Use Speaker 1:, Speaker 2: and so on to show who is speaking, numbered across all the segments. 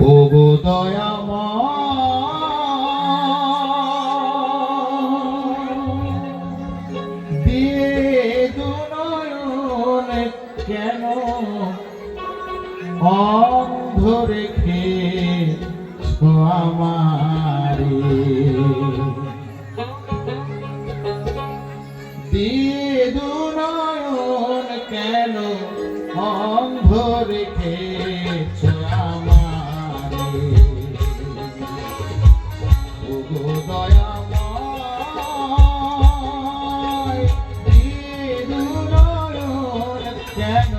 Speaker 1: ওগো দয়াম দিয়ে দুনয়ন কেন অন্ধ রেখে আমারে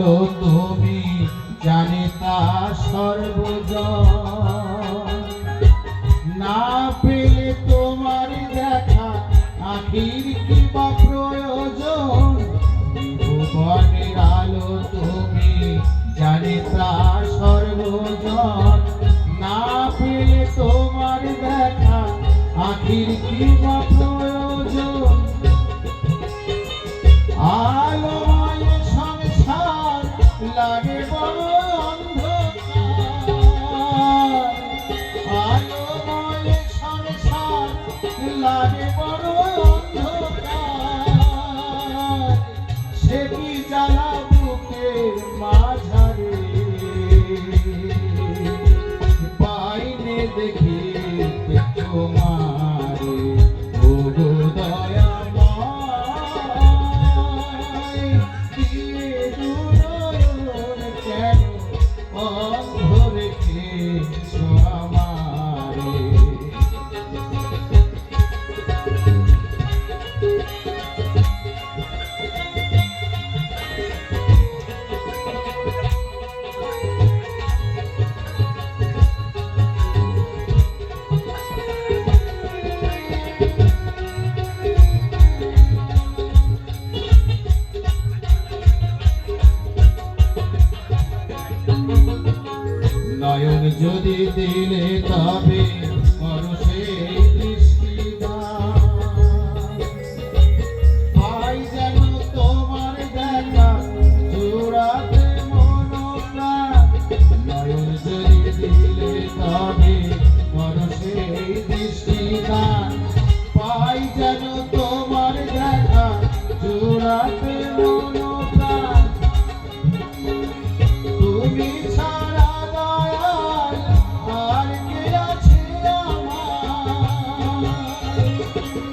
Speaker 1: ভালো তুমি জানে তা সর্বজ না পেলে তোমার দেখা, আখির প্রয়োজন? ভুবনের আলো তুমি জানে তা সর্বজন। না পেলে তোমার দেখা, আখির কিবা প্রয়োজন? সে কি জানা নয়ন যদি দিলে তবে